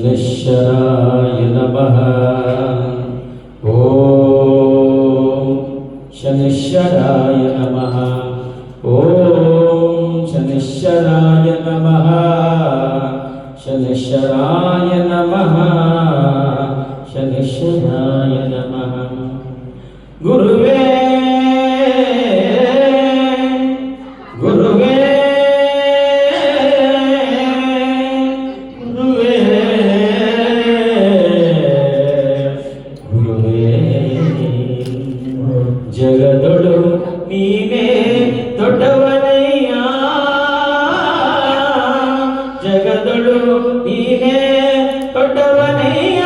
शनिश्चराय नमः ॐ शनिश्चराय नमः ಜಗದೊಳು ನೀನೇ ದೊಡ್ಡವನಯ್ಯ. ಜಗದೊಳು ನೀನೇ ದೊಡ್ಡವನಯ್ಯ.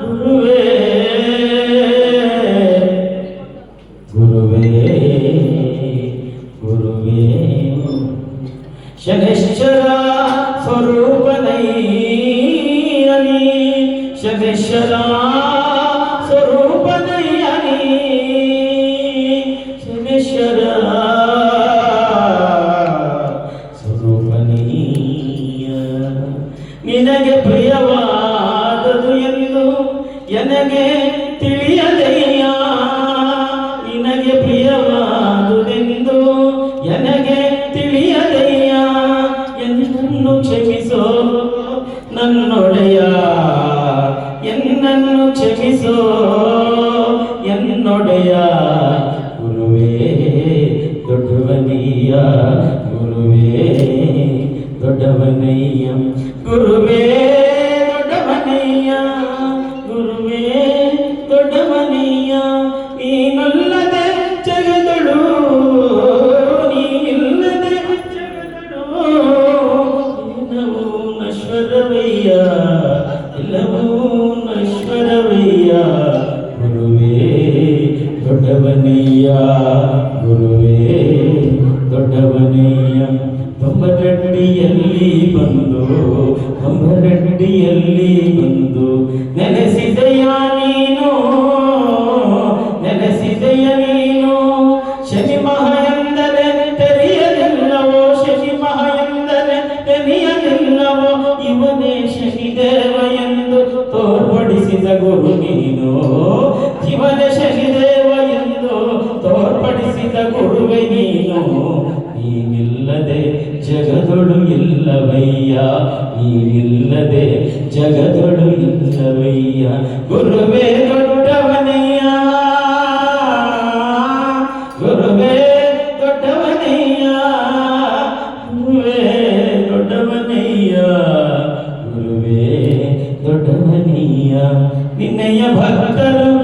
ಗುರುವೇ. ಗುರುವೇ ಗುರುವೇ. ಶನೇಶ್ವರ ಸ್ವರೂಪನೈ ಶನೇಶ್ವರ ನಿನಗೆ ಪ್ರಿಯವಾದದು ಎಂದು ಎನಗೆ ತಿಳಿಯದೆಯ ನಿನಗೆ ಪ್ರಿಯವಾದುದೆಂದು ನನಗೆ ತಿಳಿಯದೆಯ ಎನ್ನನ್ನು ಕ್ಷಮಿಸೋ ನನ್ನೊಡೆಯ ನಶ್ವರವಯ್ಯ ಎಲ್ಲವೂ ಗುರುವೇ ದೊಡ್ಡವನಯ್ಯ. ಗುರುವೇ ಬಂದು ತೊಂಬರಡ್ಡಿಯಲ್ಲಿ ಬಂದು ನೆನೆಸಿದೆಯ ನೀನು ನೆನೆಸಿದೆಯ ನೀನು. ಶನಿ ಮಹ ತೋರ್ಪಡಿಸಿದ ಗುರು ನೀನು ಇವನೇ ಶನಿದೇವ ಎಂದು ತೋರ್ಪಡಿಸಿದ ಗುರುವೆ ನೀನು ನೀನಿಲ್ಲದೆ ಜಗದೊಳು ಇಲ್ಲವಯ್ಯ ನೀನಿಲ್ಲದೆ ಜಗದೊಳು ಇಲ್ಲವಯ್ಯ ಗುರುವೇ నిన్నయ్య భక్తలు